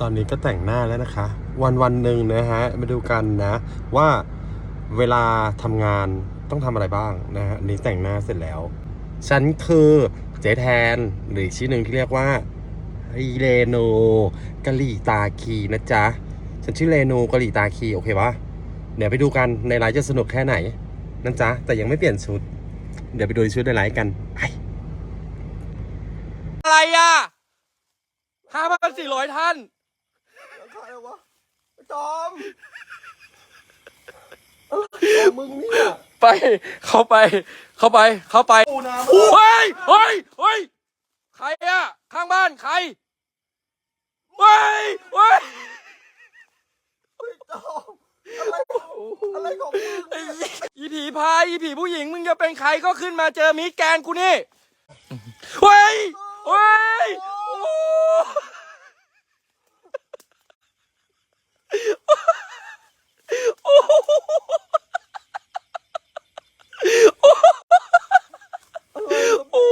ตอนนี้ก็แต่งหน้าแล้วนะคะ วันวันหนึ่งนะฮะมาดูกันนะ ว่าเวลาทำงานต้องทำอะไรบ้างนะฮะนี้แต่งหน้าเสร็จแล้ว ฉันคือเจ๊แทนหรือชื่อหนึ่งที่เรียกว่าเรโนกะหรี่ตาคีนะจ๊ะ ฉันชื่อเรโนกะหรี่ตาคีโอเคปะเดี๋ยวไปดูกันในไลฟ์จะสนุกแค่ไหนนั่นจ๊ะ แต่ยังไม่เปลี่ยนชุด เดี๋ยวไปดูชุดในไลฟ์กันไปอะไรอะห้าพันสี่ร้อยท่าน ใครวะจอมอะไรของมึงเนี่ยไป เข้าไป เข้าไป เข้าไปปูน้ำเฮ้ยเฮ้ยเฮ้ยใครอะข้างบ้านใครเฮ้ยเฮ้ยจอมอะไรอะไรของมึงไอ้อีผีพายอีผีผู้หญิงมึงจะเป็นใครก็ขึ้นมาเจอมิสแกนกูนี่เฮ้ยเฮ้ยโอ้โอ้โอ้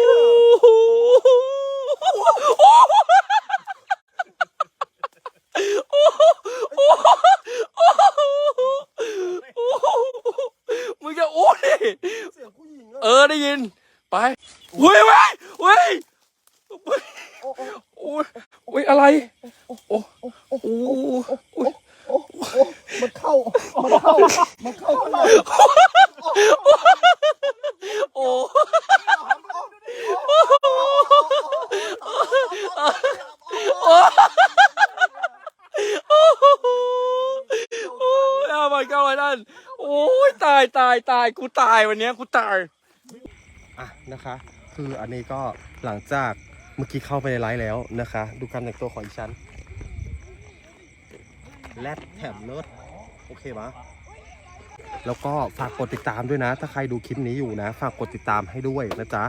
มึงจะ โอ้ดิเสียงผู้หญิงอะเออได้ยิน ไปเว้ยเว้ยเว้ยเว้ยโอ้ยโอ้ยอะไร โอ้โอ้โอ้โอ้ยมันเข้า มันเข้า มันเข้าข้างใน โอ้โอ้ยเอาไปเก้าไอ้ นั่นโอ้ยตายตายตายกูตายวันเนี้ยกูตายอะนะคะ คืออันนี้ก็หลังจากเมื่อกี้เข้าไปในไลฟ์แล้วนะคะ ดูการแต่งตัวของอีฉันแรดแถมเลิศโอเคปะแล้วก็ฝากกดติดตามด้วยนะ ถ้าใครดูคลิปนี้อยู่นะ ฝากกดติดตามให้ด้วยนะจ๊ะ